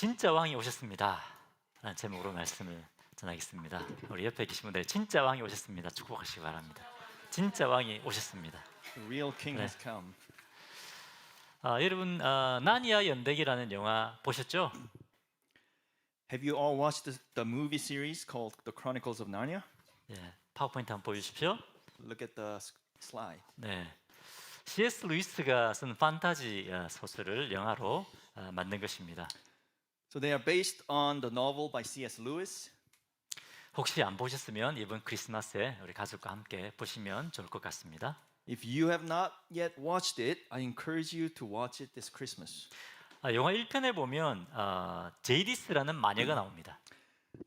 진짜 왕이 오셨습니다. 라는 제목으로 말씀을 전하겠습니다. 우리 옆에 계신 분들 진짜 왕이 오셨습니다. 축복하시기 바랍니다. 진짜 왕이 오셨습니다. The real king 네. has come. 아, 여러분 아, 나니아 연대기라는 영화 보셨죠? Have you all watched the, the movie series called The Chronicles of Narnia? 예, 파워포인트 한번 보여주십시오. Look at the slide. 네, C.S. 루이스가 쓴 판타지 아, 소설을 영화로 아, 만든 것입니다. So they are based on the novel by C.S. Lewis. 혹시 안 보셨으면 이번 크리스마스에 우리 가족과 함께 보시면 좋을 것 같습니다. If you have not yet watched it, I encourage you to watch it this Christmas. 아, 영화 1편에 보면 아, 제이디스라는 마녀가 나옵니다.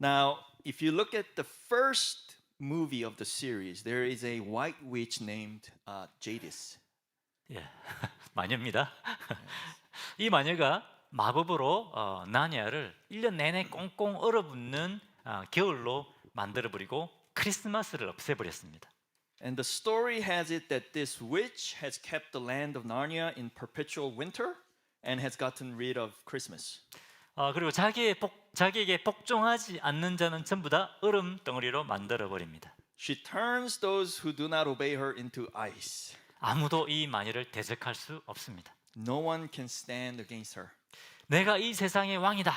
Now, if you look at the first movie of the series, there is a white witch named uh, Jadis. 예, 마녀입니다. 이 마녀가 마법으로 어, 나니아를 1년 내내 꽁꽁 얼어붙는 아, 겨울로 만들어 버리고 크리스마스를 없애 버렸습니다. And the story has it that this witch has kept the land of Narnia in perpetual winter and has gotten rid of Christmas. 아, 그리고 자기의 복, 자기에게 복종하지 않는 자는 전부 다 얼음 덩어리로 만들어 버립니다. She turns those who do not obey her into ice. 아무도 이 마녀를 대적할 수 없습니다. No one can stand against her. 내가 이 세상의 왕이다.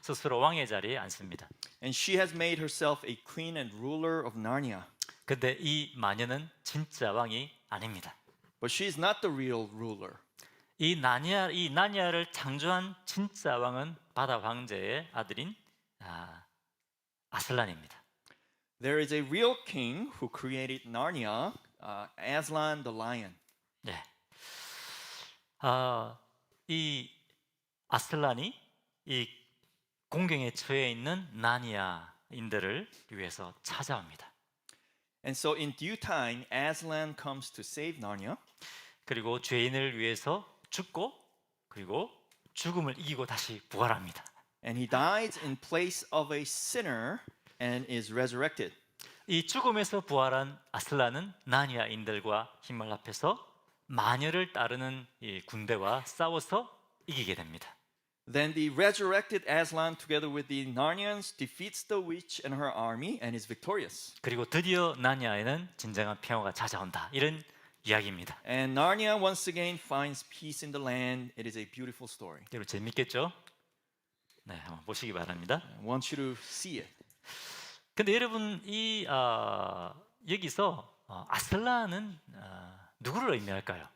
스스로 왕의 자리에 앉습니다. And she has made herself a queen and ruler of Narnia. 근데 이 마녀는 진짜 왕이 아닙니다. But she is not the real ruler. 이 나니아 이 나니아를 창조한 진짜 왕은 바다 황제의 아들인 아, 아슬란입니다. There is a real king who created Narnia, uh, Aslan the lion. 네. 아, 이 아슬란이 이 공경에 처해 있는 나니아인들을 위해서 찾아옵니다. And so in due time, Aslan comes to save Narnia. 그리고 죄인을 위해서 죽고 그리고 죽음을 이기고 다시 부활합니다. And he dies in place of a sinner and is resurrected. 이 죽음에서 부활한 아슬란은 나니아인들과 힘을 합해서 마녀를 따르는 이 군대와 싸워서 이기게 됩니다. Then the resurrected Aslan, together with the Narnians, defeats the witch and her army and is victorious. 그리고 드디어 나니아에는 진정한 평화가 찾아온다. 이런 이야기입니다. And Narnia once again finds peace in the land. It is a beautiful story. 여러분 재밌겠죠? 네, 한번 보시기 바랍니다. I want you to see it. 근데 여러분 이 아, 여기서 어, 아슬란은 아, 누구를 의미할까요?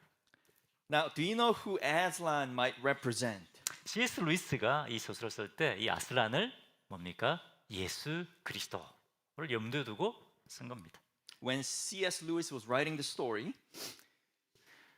Now, do you know who Aslan might represent? C.S. 루이스가 이 소설을 쓸 때 이 아슬란을 뭡니까? 예수 그리스도를 염두에 두고 쓴 겁니다. When C.S. Lewis was writing the story,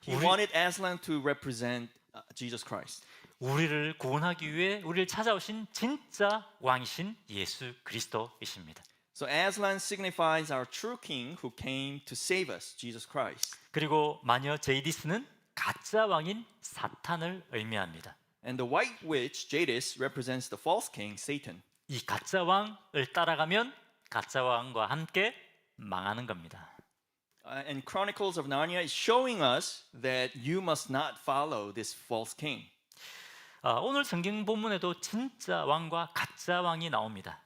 he wanted Aslan to represent uh, Jesus Christ. 우리를 구원하기 위해 우리를 찾아오신 진짜 왕이신 예수 그리스도이십니다. So Aslan signifies our true king who came to save us, Jesus Christ. 그리고 마녀 제이디스는 가짜 왕인 사탄을 의미합니다. And the white witch, Jadis, represents the false king, Satan. 이 가짜 왕을 따라가면 가짜 왕과 함께 망하는 겁니다. Uh, and Chronicles of Narnia is showing us that you must not follow this false king. 아, 오늘 성경 본문에도 진짜 왕과 가짜 왕이 나옵니다.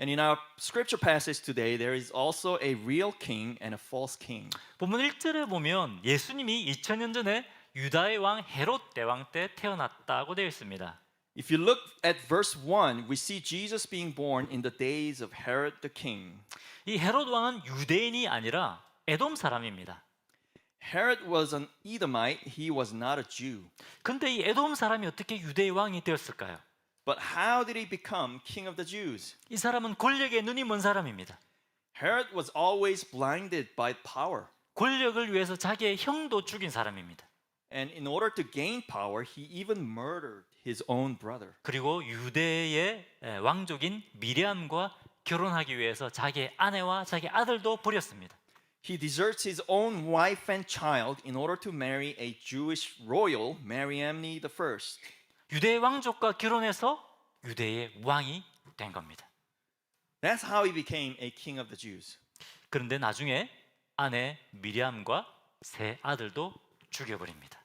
And in our scripture passage today, there is also a real king and a false king. 본문 1절에 보면 예수님이 2000년 전에 유다의 왕 헤롯 대왕 때 태어났다고 되어 있습니다. If you look at verse 1, we see Jesus being born in the days of Herod the king. 이 헤롯 왕은 유대인이 아니라 에돔 사람입니다. Herod was an Edomite, he was not a Jew. 근데 이 에돔 사람이 어떻게 유대의 왕이 되었을까요? But how did he become king of the Jews? 이 사람은 권력에 눈이 먼 사람입니다. Herod was always blinded by power. 권력을 위해서 자기의 형도 죽인 사람입니다. And in order to gain power, he even murdered his own brother. 그리고 유대의 에, 왕족인 미리암과 결혼하기 위해서 자기의 아내와 자기 아들도 버렸습니다. He deserts his own wife and child in order to marry a Jewish royal, Mariamne I. 유대의 왕족과 결혼해서 유대의 왕이 된 겁니다. That's how he became a king of the Jews. 그런데 나중에 아내 미리암과 세 아들도 죽여버립니다.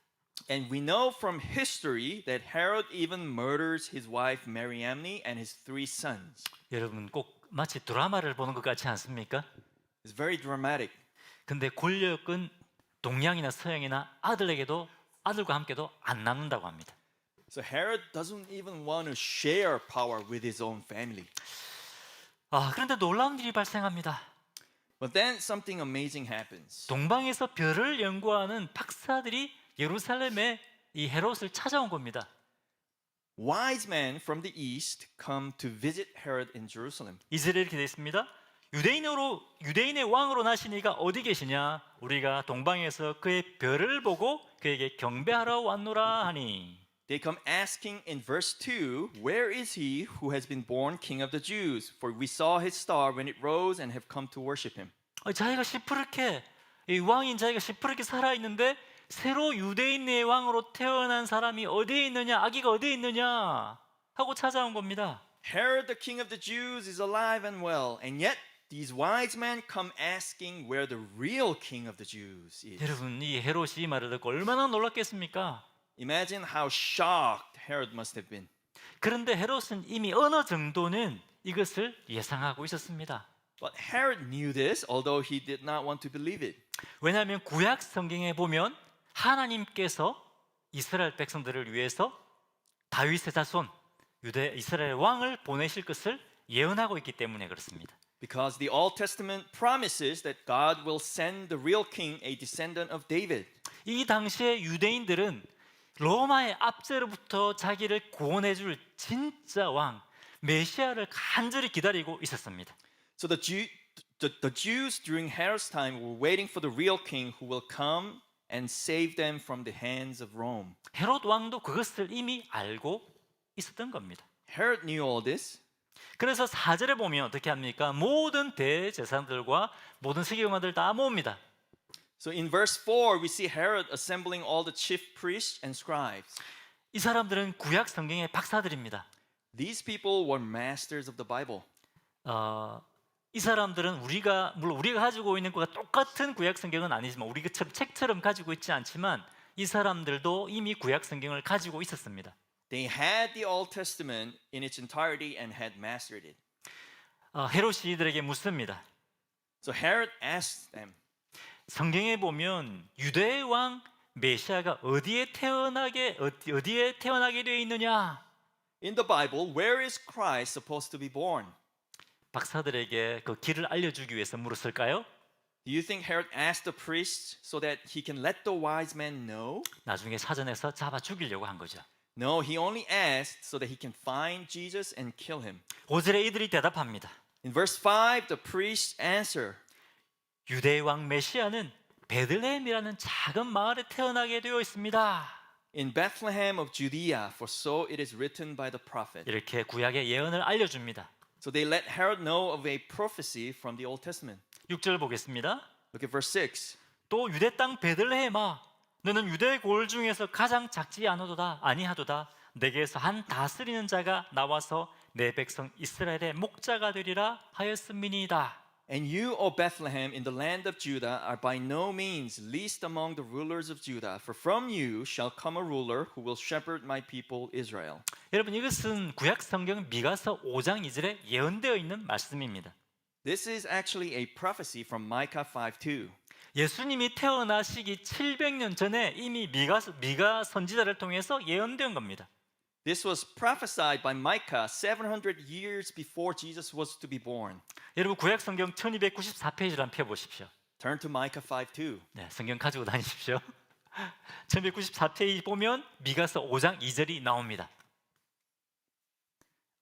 And we know from history that Herod even murders his wife Mariamne and his three sons. 여러분 꼭 마치 드라마를 보는 것 같지 않습니까? It's very dramatic. 근데 권력은 동양이나 서양이나 아들에게도 아들과 함께도 안 나눈다고 합니다. So Herod doesn't even want to share power with his own family. 아, 그런데 놀라운 일이 발생합니다. But then something amazing happens. 동방에서 별을 연구하는 박사들이 예루살렘에 이 헤롯을 찾아온 겁니다. Wise men from the east come to visit Herod in Jerusalem. 이스라엘 이렇게 되어 있습니다. 유대인으로 유대인의 왕으로 나시니가 어디 계시냐? 우리가 동방에서 그의 별을 보고 그에게 경배하러 왔노라 하니. They come asking in verse 2, Where is he who has been born king of the Jews? For we saw his star when it rose and have come to worship him. 어, 자기가 시퍼렇게 이 왕인 자기가 시퍼렇게 살아 있는데 새로 유대인의 왕으로 태어난 사람이 어디에 있느냐? 아기가 어디에 있느냐? 하고 찾아온 겁니다. Herod the king of the Jews is alive and well, and yet these wise men come asking where the real king of the Jews is. 여러분 이 헤롯이 이 말을 듣고 얼마나 놀랐겠습니까? Imagine how shocked Herod must have been. 그런데 헤롯은 이미 어느 정도는 이것을 예상하고 있었습니다. But Herod knew this, although he did not want to believe it. 왜냐하면 구약 성경에 보면 하나님께서 이스라엘 백성들을 위해서 다윗의 자손 유대 이스라엘 왕을 보내실 것을 예언하고 있기 때문에 그렇습니다. Because the Old Testament promises that God will send the real king, a descendant of David. 이 당시에 유대인들은 로마의 압제로부터 자기를 구원해 줄 진짜 왕 메시아를 간절히 기다리고 있었습니다. So the, Jew, the, the Jews during Herod's time were waiting for the real king who will come and save them from the hands of Rome. 헤롯 왕도 그것을 이미 알고 있었던 겁니다. Herod knew all this. 그래서 사절에 보면 어떻게 합니까? 모든 대제사장들과 모든 세계관들 다 모읍니다. So in verse 4, we see Herod assembling all the chief priests and scribes. 이 사람들은 구약 성경의 박사들입니다. These people were masters of the Bible. 어, 이 사람들은 우리가 물론 우리가 가지고 있는 것과 똑같은 구약 성경은 아니지만 우리가 참 책처럼 가지고 있지 않지만 이 사람들도 이미 구약 성경을 가지고 있었습니다. They had the Old Testament in its entirety and had mastered it. 어, 헤롯이 이들에게 묻습니다. So Herod asked them, 성경에 보면 유대의 왕 메시아가 어디에 태어나게 어디, 어디에 태어나게 되어 있느냐? In the Bible, where is Christ supposed to be born? 박사들에게 그 길을 알려주기 위해서 물었을까요? Do you think Herod asked the priests so that he can let the wise men know? 나중에 사전에서 잡아 죽이려고 한 거죠. No, he only asked so that he can find Jesus and kill him. 5절에 이들이 대답합니다. In verse 5, the priests answer, 유대의 왕 메시아는 베들레헴이라는 작은 마을에 태어나게 되어 있습니다. In Bethlehem of Judea, for so it is written by the prophet. 이렇게 구약의 예언을 알려줍니다. So they let Herod know of a prophecy from the Old Testament. 6절 보겠습니다. Look at verse 6. 또 유대 땅 베들레헴아 너는 유대 골 중에서 가장 작지 않아도다 아니하도다 내게서 한 다스리는 자가 나와서 내 백성 이스라엘의 목자가 되리라 하였음이니이다. And you, O Bethlehem, in the land of Judah, are by no means least among the rulers of Judah, for from you shall come a ruler who will shepherd my people Israel. 여러분 이것은 구약 성경 미가서 5장 2절에 예언되어 있는 말씀입니다. This is actually a prophecy from Micah 5:2. 예수님이 태어나시기 700년 전에 이미 미가 미가 선지자를 통해서 예언된 겁니다. This was prophesied by Micah 700 years before Jesus was to be born. 여러분 구약 성경 1294페이지를 한번 펴 보십시오. Turn to Micah 5:2. 네, 성경 가지고 다니십시오. 1194페이지 보면 미가서 5장 2절이 나옵니다.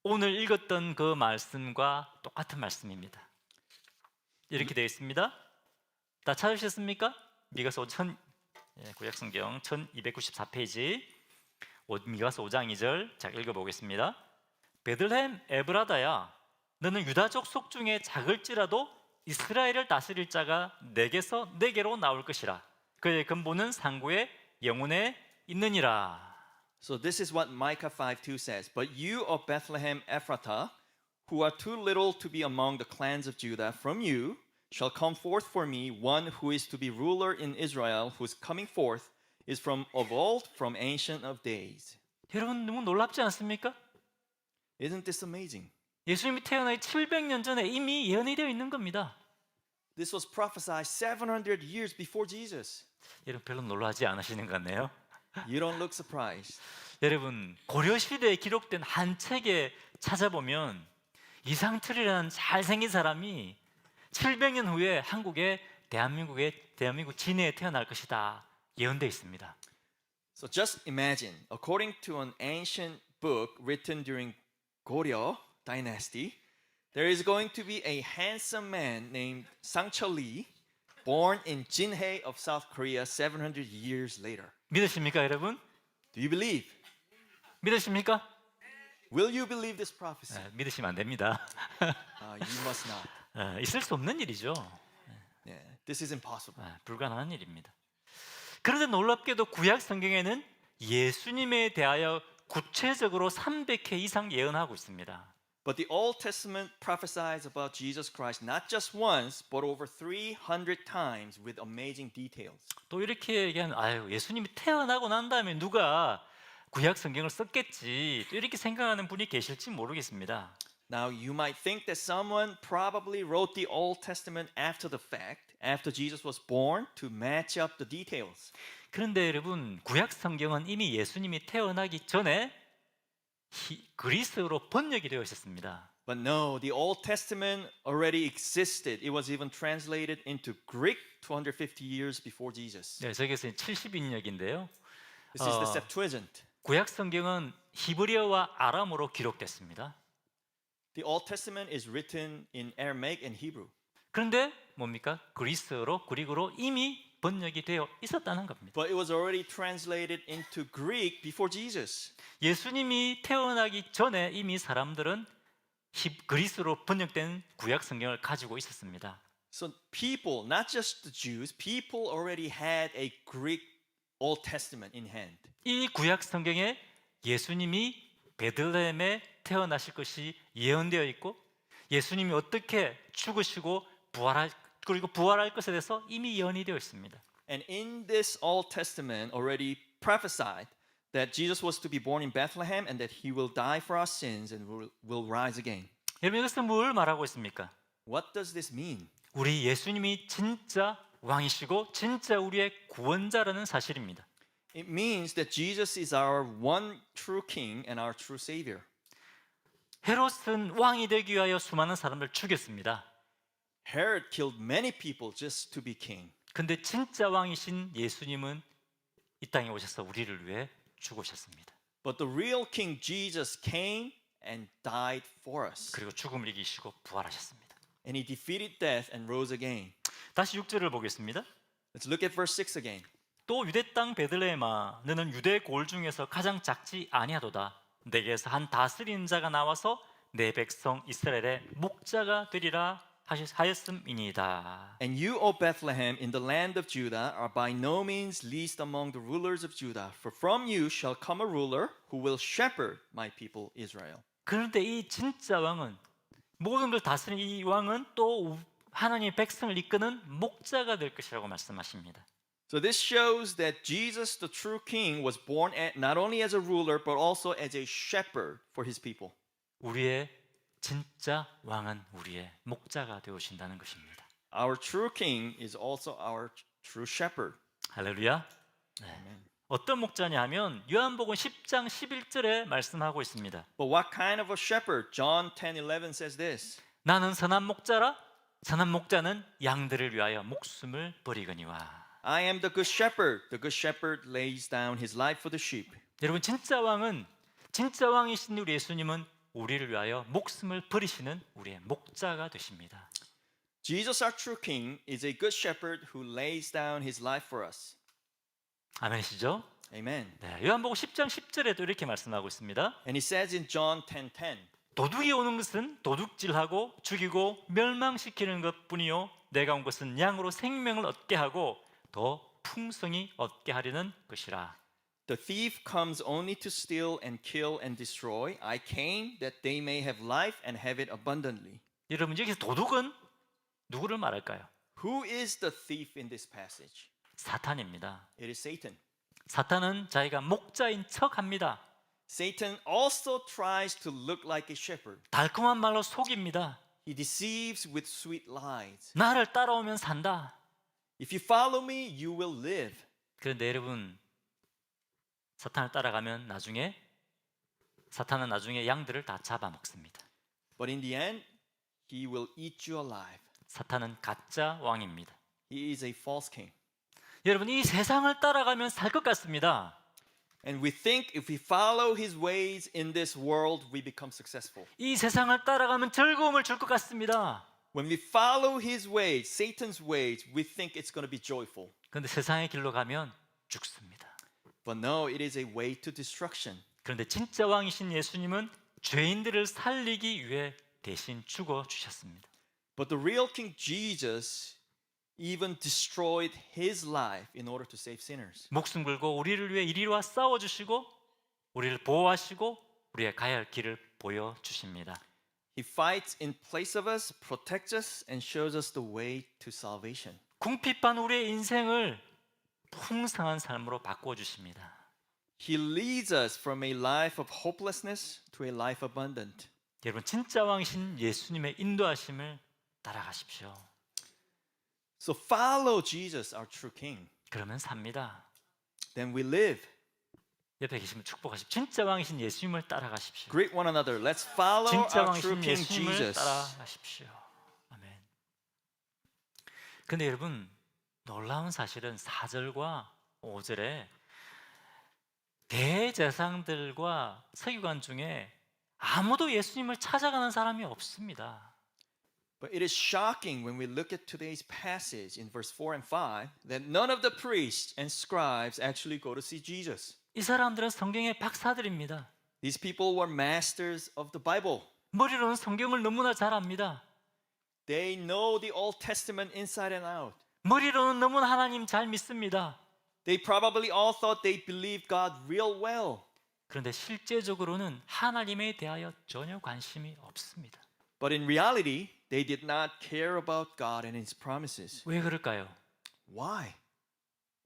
오늘 읽었던 그 말씀과 똑같은 말씀입니다. 이렇게 되어 있습니다. 다 찾으셨습니까? 미가서 5천 예, 구약 성경 1294페이지 미가서 5장 2절 자 읽어보겠습니다. 베들레헴 에브라다야 너는 유다족 속 중에 작을지라도 이스라엘을 다스릴 자가 내게서 내게로 나올 것이라 그의 근본은 상고의 영혼에 있느니라 So this is what Micah 5:2 says. But you, O Bethlehem Ephratah, who are too little to be among the clans of Judah, from you shall come forth for me one who is to be ruler in Israel, whose coming forth is from of old, from ancient of days. 여러분 너무 놀랍지 않습니까? Isn't this amazing? 예수님이 태어나기 700년 전에 이미 예언이 되어 있는 겁니다. This was prophesied 700 years before Jesus. 여러분 별로 놀라지 않으시는 것 같네요. You don't look surprised. 여러분 고려 시대에 기록된 한 책에 찾아보면 이상철이라는 잘생긴 사람이 700년 후에 한국에 대한민국에 대한민국 진해에 태어날 것이다 예언돼 있습니다. So just imagine, according to an ancient book written during Goryeo dynasty, there is going to be a handsome man named Sangchul Lee born in Jinhae of South Korea 700 years later. 믿으십니까, 여러분? Do you believe? 믿으십니까? Will you believe this prophecy? 네, 믿으시면 안 됩니다. Uh, you must not. 네, 있을 수 없는 일이죠. Yeah, this is impossible. 네, 불가능한 일입니다. 그런데 놀랍게도 구약 성경에는 예수님에 대하여 구체적으로 300회 이상 예언하고 있습니다. But the Old Testament prophesies about Jesus Christ not just once, but over 300 times with amazing details. 또 이렇게 얘기하면 아유 예수님이 태어나고 난 다음에 누가 구약 성경을 썼겠지 또 이렇게 생각하는 분이 계실지 모르겠습니다. Now, you might think that someone probably wrote the Old Testament after the fact, after Jesus was born, to match up the details. 그런데 여러분 구약 성경은 이미 예수님이 태어나기 전에 히- 그리스어로 번역이 되어 있었습니다. But no, the Old Testament already existed. It was even translated into Greek 250 years before Jesus. 네, 저기서 70인역인데요. This is the 어. Septuagint. 구약 성경은 히브리어와 아람어로 기록됐습니다. The Old Testament is written in Aramaic and Hebrew. 그런데 뭡니까? 그리스어로 그리고로 이미 번역이 되어 있었다는 겁니다. But it was already translated into Greek before Jesus. 예수님이 태어나기 전에 이미 사람들은 히- 그리스로 번역된 구약 성경을 가지고 있었습니다. So people, not just the Jews, people already had a Greek Old Testament in hand. 이 구약 성경에 예수님이 베들레헴에 태어나실 것이 예언되어 있고 예수님이 어떻게 죽으시고 부활할 그리고 부활할 것에 대해서 이미 예언이 되어 있습니다. And in this Old Testament already prophesied that Jesus was to be born in Bethlehem and that he will die for our sins and will, will rise again. 여러분 이것은 뭘 말하고 있습니까? What does this mean? 우리 예수님이 진짜 왕이시고 진짜 우리의 구원자라는 사실입니다. It means that Jesus is our one true king and our true savior. 헤롯은 왕이 되기 위하여 수많은 사람을 죽였습니다. Herod killed many people just to be king. 근데 진짜 왕이신 예수님은 이 땅에 오셔서 우리를 위해 죽으셨습니다. But the real king Jesus came and died for us. 그리고 죽음을 이기시고 부활하셨습니다. And he defeated death and rose again. 다시 6절을 보겠습니다. Let's look at verse 6 again. 또 유대 땅 베들레헴아 너는 유대 골 중에서 가장 작지 아니하도다. 내게서 한 다스리는 자가 나와서 내 백성 이스라엘의 목자가 되리라 하셨- 하였음이니이다. And you, O Bethlehem, in the land of Judah, are by no means least among the rulers of Judah, for from you shall come a ruler who will shepherd my people Israel. 그런데 이 진짜 왕은 모든 걸 다스리는 이 왕은 또 하나님의 백성을 이끄는 목자가 될 것이라고 말씀하십니다. So this shows that Jesus, the true king, was born at, not only as a ruler, but also as a shepherd for his people. 우리의 진짜 왕은 우리의 목자가 되어신다는 것입니다. Our true king is also our true shepherd. 할렐루야. 네. 어떤 목자냐 하면 요한복음 10장 11절에 말씀하고 있습니다. But what kind of a shepherd? John 10 11 says this 나는 선한 목자라 선한 목자는 양들을 위하여 목숨을 버리거니와. I am the good shepherd. The good shepherd lays down his life for the sheep. 여러분 진짜 왕은 진짜 왕이신 우리 예수님은 우리를 위하여 목숨을 버리시는 우리의 목자가 되십니다. Jesus, our true king, is a good shepherd who lays down his life for us. 아멘이시죠? Amen. 네, 요한복음 10장 10절에도 이렇게 말씀하고 있습니다. And he says in John 10 10, 도둑이 오는 것은 도둑질하고 죽이고 멸망시키는 것뿐이요 내가 온 것은 양으로 생명을 얻게 하고 더 풍성히 얻게 하려는 것이라. The thief comes only to steal and kill and destroy. I came that they may have life and have it abundantly. 여러분 여기서 도둑은 누구를 말할까요? Who is the thief in this passage? 사탄입니다. It is Satan. 사탄은 자기가 목자인 척합니다. Satan also tries to look like a shepherd. 달콤한 말로 속입니다. He deceives with sweet lies. 나를 따라오면 산다. If you follow me, you will live. 그런데 여러분 사탄을 따라가면 나중에 사탄은 나중에 양들을 다 잡아먹습니다. But in the end, he will eat you alive. 사탄은 가짜 왕입니다. He is a false king. 여러분 이 세상을 따라가면 살 것 같습니다. And we think if we follow his ways in this world, we become successful. 이 세상을 따라가면 즐거움을 줄 것 같습니다. When we follow his ways, Satan's ways, we think it's going to be joyful. 그런데 세상의 길로 가면 죽습니다. But no, it is a way to destruction. 그런데 진짜 왕이신 예수님은 죄인들을 살리기 위해 대신 죽어 주셨습니다. But the real King Jesus even destroyed his life in order to save sinners. 목숨 걸고 우리를 위해 이리와 싸워 주시고 우리를 보호하시고 우리의 가야 할 길을 보여 주십니다. He fights in place of us, protects us, and shows us the way to salvation. 궁핍한 우리의 인생을 풍성한 삶으로 바꾸어 주십니다. He leads us from a life of hopelessness to a life abundant. 여러분 진짜 왕이신 예수님의 인도하심을 따라가십시오. So follow Jesus, our true King. 그러면 삽니다. Then we live. 옆에 계시면 축복하십시오. 진짜 왕이신 예수님을 따라가십시오. Greet one another. Let's follow 진짜 our true 왕이신 King 예수님을 Jesus. 따라가십시오. 아멘. 근데 여러분 놀라운 사실은 4절과 5절에 대제사장들과 서기관 중에 아무도 예수님을 찾아가는 사람이 없습니다. But it is shocking when we look at today's passage in verse 4 and 5 that none of the priests and scribes actually go to see Jesus. 이 사람들은 성경의 박사들입니다. These people were masters of the Bible. 머리로는 성경을 너무나 잘 압니다. They know the Old Testament inside and out. 머리로는 너무나 하나님 잘 믿습니다. They probably all thought they believed God real well. 그런데 실제적으로는 하나님에 대하여 전혀 관심이 없습니다. But in reality, they did not care about God and His promises. 왜 그럴까요? Why?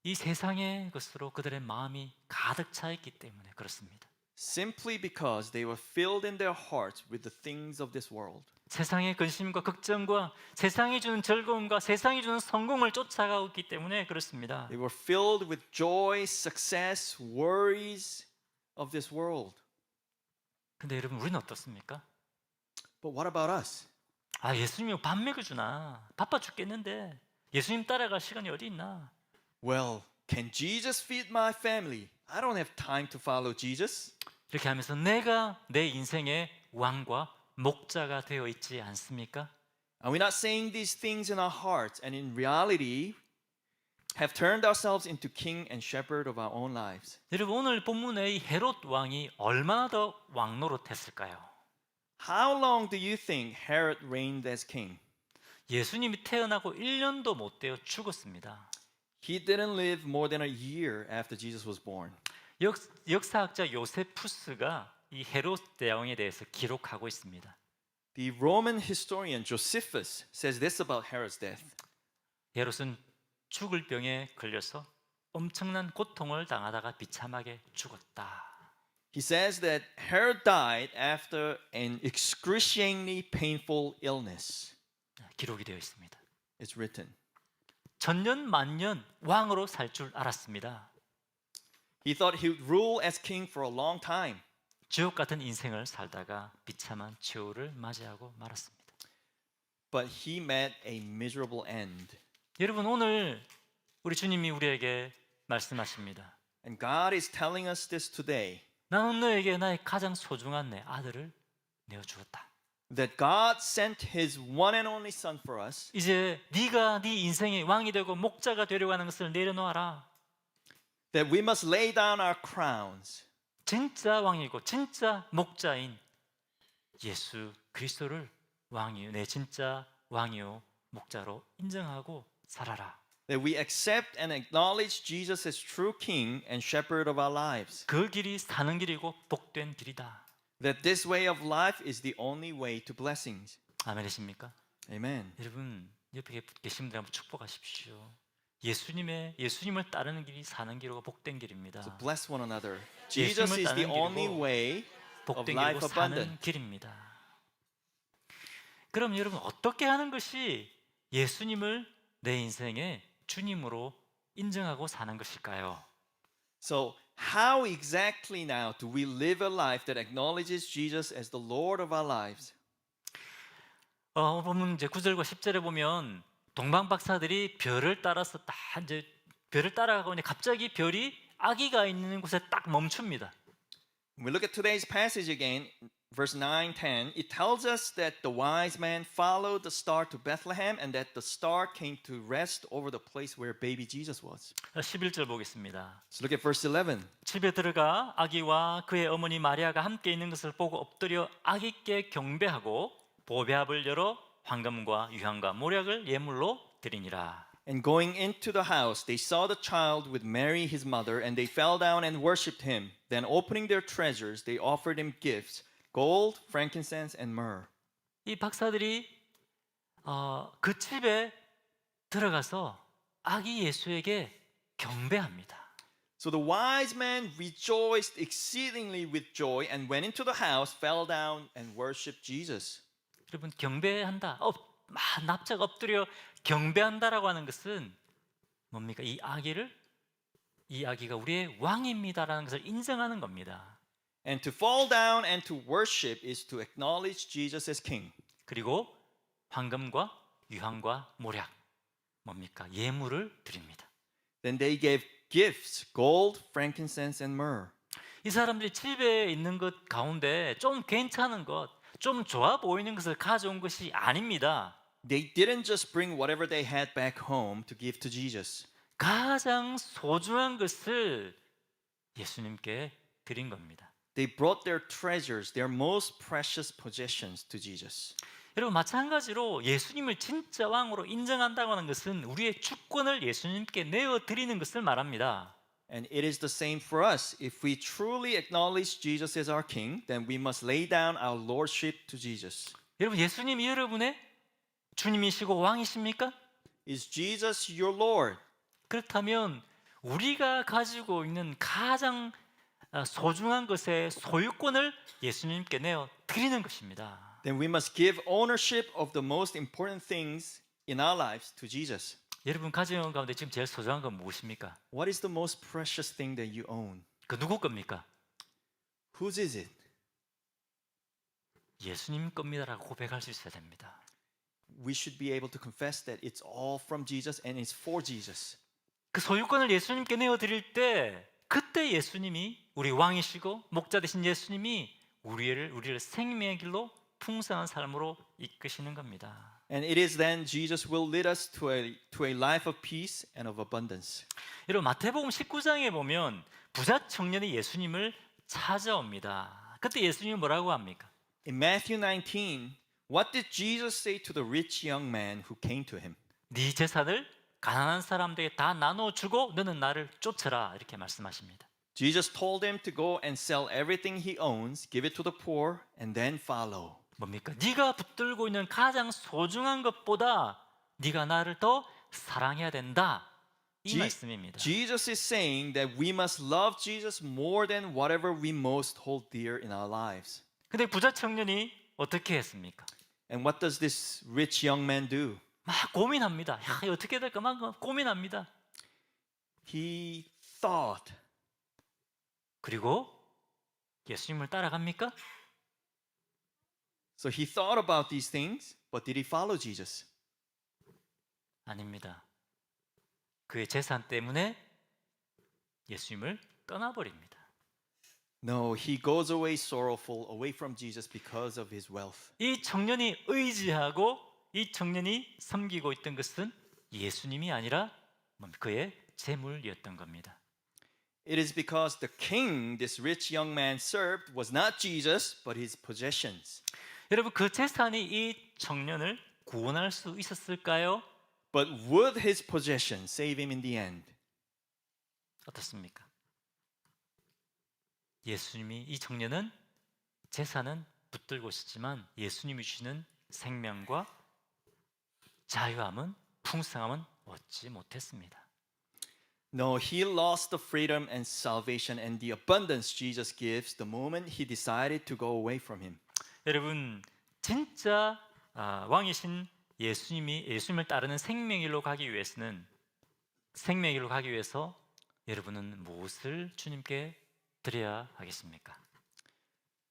이 세상의 것으로 그들의 마음이 가득 차 있기 때문에 그렇습니다. Simply because they were filled in their hearts with the things of this world. 세상의 근심과 걱정과 세상이 주는 즐거움과 세상이 주는 성공을 쫓아가고 있기 때문에 그렇습니다. They were filled with joy, success, worries of this world. 근데 여러분 우리는 어떻습니까? But what about us? 아 예수님이 밥 먹여주나 바빠 죽겠는데 예수님 따라갈 시간이 어디 있나? Well, can Jesus feed my family? I don't have time to follow Jesus. 이렇게 하면서 내가 내 인생의 왕과 목자가 되어 있지 않습니까? Are we not saying these things in our hearts and in reality have turned ourselves into king and shepherd of our own lives? 여러분 오늘 본문의 이 헤롯 왕이 얼마나 더 왕노릇했을까요? How long do you think Herod reigned as king? 예수님이 태어나고 1년도 못 되어 죽었습니다. He didn't live more than a year after Jesus was born. 역, 역사학자 요세푸스가 이 헤롯 대왕에 대해서 기록하고 있습니다. The Roman historian Josephus says this about Herod's death. 헤롯은 죽을 병에 걸려서 엄청난 고통을 당하다가 비참하게 죽었다. He says that Herod died after an excruciatingly painful illness. 기록이 되어 있습니다. It's written. 천년 만년 왕으로 살 줄 알았습니다. He thought he would rule as king for a long time. 지옥 같은 인생을 살다가 비참한 최후를 맞이하고 말았습니다. But he met a miserable end. 여러분 오늘 우리 주님이 우리에게 말씀하십니다. And God is telling us this today 나는 너에게 나의 가장 소중한 내 아들을 내어 주었다. that God sent his one and only son for us, 이제 네가 네 인생의 왕이 되고 목자가 되려고 하는 것을 내려놓아라. that we must lay down our crowns 진짜 왕이고 진짜 목자인 예수 그리스도를 왕이요 내 진짜 왕이요 목자로 인정하고 살아라. that we accept and acknowledge Jesus as true king and shepherd of our lives. 그 길이 사는 길이고 복된 길이다. That this way of life is the only way to blessings. 아멘이십니까? Amen. 여러분 옆에 계신 분들 한번 축복하십시오. 예수님의 예수님을 따르는 길이 사는 길이고 복된 길입니다. So bless one another. Jesus is the only way. 복된 life 길이고 사는 abundant. 길입니다. 그럼 여러분 어떻게 하는 것이 예수님을 내 인생의 주님으로 인정하고 사는 것일까요? So, how exactly now do we live a life that acknowledges Jesus as the Lord of our lives? 어, 보면 이제 9절과 10절에 보면 동방 박사들이 별을 따라서 딱 이제 별을 따라가고 이제 갑자기 별이 아기가 있는 곳에 딱 멈춥니다. When we look at today's passage again, verse 9, 10, it tells us that the wise man followed the star to Bethlehem and that the star came to rest over the place where baby Jesus was. 11절 보겠습니다. So look at verse 11. 집에 들어가 아기와 그의 어머니 마리아가 함께 있는 것을 보고 엎드려 아기께 경배하고 보배합을 열어 황금과 유향과 모략을 예물로 드리니라. And going into the house, they saw the child with Mary his mother, and they fell down and worshipped him. Then, opening their treasures, they offered him gifts gold, frankincense, and myrrh. 이 박사들이 어, 그 집에 들어가서 아기 예수에게 경배합니다. So the wise man rejoiced exceedingly with joy and went into the house, fell down, and worshipped Jesus. 여러분 경배한다. 어, 막 납작 엎드려 경배한다라고 하는 것은 뭡니까? 이 아기를 이 아기가 우리의 왕입니다라는 것을 인정하는 겁니다. And to fall down and to worship is to acknowledge Jesus as king. 그리고 황금과 유황과 모략 뭡니까? 예물을 드립니다. Then they gave gifts gold, frankincense, and myrrh. 이 사람들이 집에 있는 것 가운데 좀 괜찮은 것, 좀 좋아 보이는 것을 가져온 것이 아닙니다. They didn't just bring whatever they had back home to give to Jesus. 가장 소중한 것을 예수님께 드린 겁니다. They brought their treasures, their most precious possessions to Jesus. 여러분 마찬가지로 예수님을 진짜 왕으로 인정한다고 하는 것은 우리의 주권을 예수님께 내어 드리는 것을 말합니다. And it is the same for us. If we truly acknowledge Jesus as our king, then we must lay down our lordship to Jesus. 여러분 예수님이 여러분의 주님이시고 왕이십니까? Is Jesus your Lord? 그렇다면 우리가 가지고 있는 가장 아, 소중한 것의 소유권을 예수님께 내어 드리는 것입니다. Then we must give ownership of the most important things in our lives to Jesus. 여러분 가정 가운데 지금 제일 소중한 건 무엇입니까? What is the most precious thing that you own? 그 누구 겁니까? Whose is it? 예수님 겁니다라고 고백할 수 있어야 됩니다. We should be able to confess that it's all from Jesus and it's for Jesus. 그 소유권을 예수님께 내어 드릴 때 그때 예수님이 우리 왕이시고 목자 되신 예수님이 우리를 우리를 생명의 길로 풍성한 삶으로 이끄시는 겁니다. And it is then Jesus will lead us to a, to a life of peace and of abundance. 여러분 마태복음 19장에 보면 부자 청년이 예수님을 찾아옵니다. 그때 예수님이 뭐라고 합니까? In Matthew 19, what did Jesus say to the rich young man who came to him? 네 재산을 가난한 사람들에게 다 나눠 주고 너는 나를 쫓아라 이렇게 말씀하십니다. Jesus told him to go and sell everything he owns, give it to the poor, and then follow. 뭡니까? 네가 붙들고 있는 가장 소중한 것보다 네가 나를 더 사랑해야 된다. 이 지- 말씀입니다. Jesus is saying that we must love Jesus more than whatever we most hold dear in our lives. 근데 부자 청년이 어떻게 했습니까? And what does this rich young man do? 막 고민합니다. 야, 이거 어떻게 될까 막 고민합니다. He thought. 그리고 예수님을 따라갑니까? So he thought about these things, but did he follow Jesus? 아닙니다. 그의 재산 때문에 예수님을 떠나버립니다. No, he goes away sorrowful, away from Jesus because of his wealth. 이 청년이 의지하고 이 청년이 섬기고 있던 것은 예수님이 아니라? 그의 재물이었던 겁니다. It is because the king this rich young man served was not Jesus, but his possessions. 여러분 그 재산이 이 청년을 구원할 수 있었을까요? But would his possessions save him in the end? 어떻습니까? 예수님이 이 청년은 재산은 붙들고 있었지만 예수님이 주시는 생명과 자유함은 풍성함은 얻지 못했습니다. No, he lost the freedom and salvation and the abundance Jesus gives the moment he decided to go away from him. 여러분 진짜 아, 왕이신 예수님이 예수님을 따르는 생명일로 가기 위해서는 생명일로 가기 위해서 여러분은 무엇을 주님께 드려야 하겠습니까?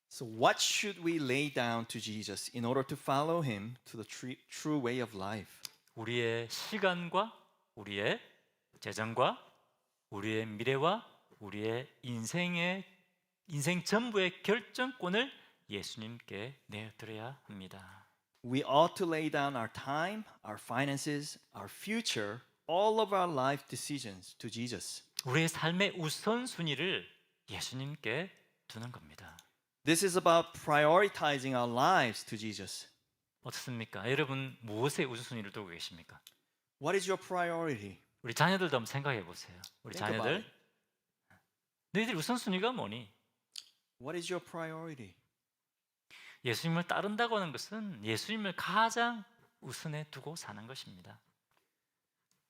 So, what should we lay down to Jesus in order to follow him to the tre- true way of life? 우리의 시간과 우리의 재정과 우리의 미래와 우리의 인생의 인생 전부의 결정권을 예수님께 내드려야 합니다. We ought to lay down our time, our finances, our future, all of our life decisions to Jesus. 우리의 삶의 우선순위를 예수님께 두는 겁니다. This is about prioritizing our lives to Jesus. 어떻습니까? 여러분 무엇에 우선순위를 두고 계십니까? What is your priority? 우리 자녀들도 한번 생각해 보세요. 우리 Think about 자녀들 너희들 우선순위가 뭐니? What is your priority? 예수님을 따른다고 하는 것은 예수님을 가장 우선에 두고 사는 것입니다.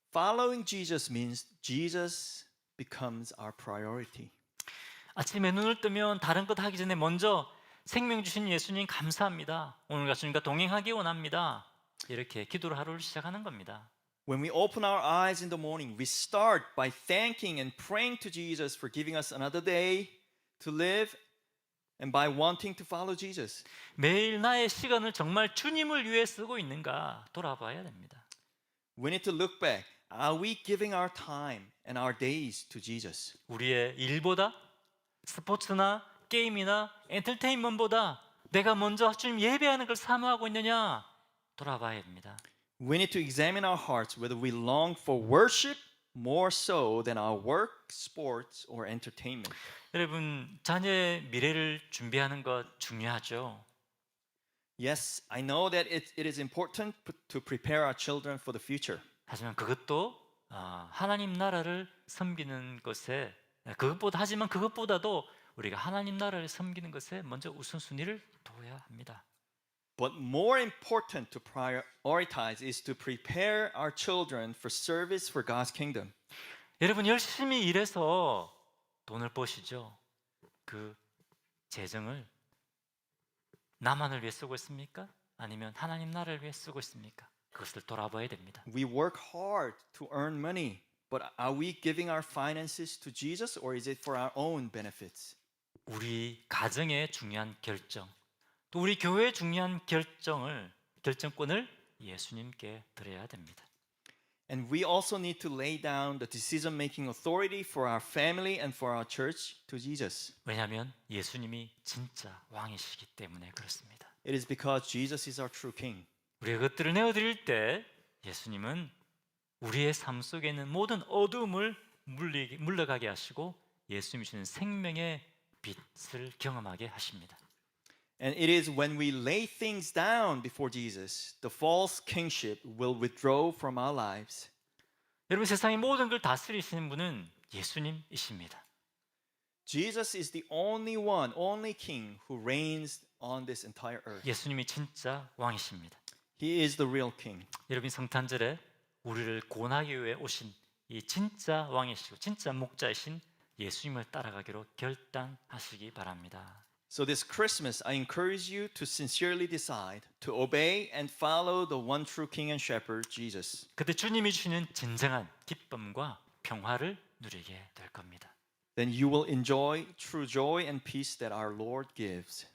Following Jesus means Jesus becomes our priority. 아침에 눈을 뜨면 다른 것 하기 전에 먼저 생명 주신 예수님 감사합니다. 오늘과 주님과 동행하기 원합니다. 이렇게 기도로 하루를 시작하는 겁니다. When we open our eyes in the morning, we start by thanking and praying to Jesus for giving us another day to live and by wanting to follow Jesus. 매일 나의 시간을 정말 주님을 위해 쓰고 있는가 돌아봐야 됩니다. We need to look back. Are we giving our time and our days to Jesus? 우리의 일보다 스포츠나 게임이나 엔터테인먼트보다 내가 먼저 주님 예배하는 걸 사모하고 있느냐 돌아봐야 됩니다. We need to examine our hearts whether we long for worship more so than our work, sports, or entertainment. 여러분 자녀의 미래를 준비하는 것 중요하죠. Yes, I know that it, it is important to prepare our children for the future. 하지만 그것도 아, 하나님 나라를 섬기는 것에 그것보다 하지만 그것보다도 우리가 하나님 나라를 섬기는 것에 먼저 우선순위를 둬야 합니다. But more important to prioritize is to prepare our children for service for God's kingdom. 여러분 열심히 일해서 돈을 버시죠. 그 재정을 나만을 위해 쓰고 있습니까? 아니면 하나님 나라를 위해 쓰고 있습니까? 그것을 돌아봐야 됩니다. We work hard to earn money, but are we giving our finances to Jesus or is it for our own benefits? 우리 가정의 중요한 결정, 또 우리 교회의 중요한 결정을 결정권을 예수님께 드려야 됩니다. And we also need to lay down the decision making authority for our family and for our church to Jesus. 왜냐하면 예수님이 진짜 왕이시기 때문에 그렇습니다. It is because Jesus is our true king. 우리가 그것들을 내어드릴 때 예수님은 우리의 삶 속에 있는 모든 어둠을 물리, 물러가게 하시고 예수님이 주는 생명의 빛을 경험하게 하십니다. And it is when we lay things down before Jesus, the false kingship will withdraw from our lives. 여러분 세상의 모든 걸 다스리시는 분은 예수님이십니다. Jesus is the only one, only king who reigns on this entire earth. 예수님이 진짜 왕이십니다. He is the real king. 여러분 성탄절에 우리를 구원하기 위해 오신 이 진짜 왕이시고 진짜 목자이신 예수님을 따라가기로 결단하시기 바랍니다. So this Christmas, I encourage you to sincerely decide to obey and follow the one true king and shepherd, Jesus. 그때 주님이 주시는 진정한 기쁨과 평화를 누리게 될 겁니다. Then you will enjoy true joy and peace that our Lord gives.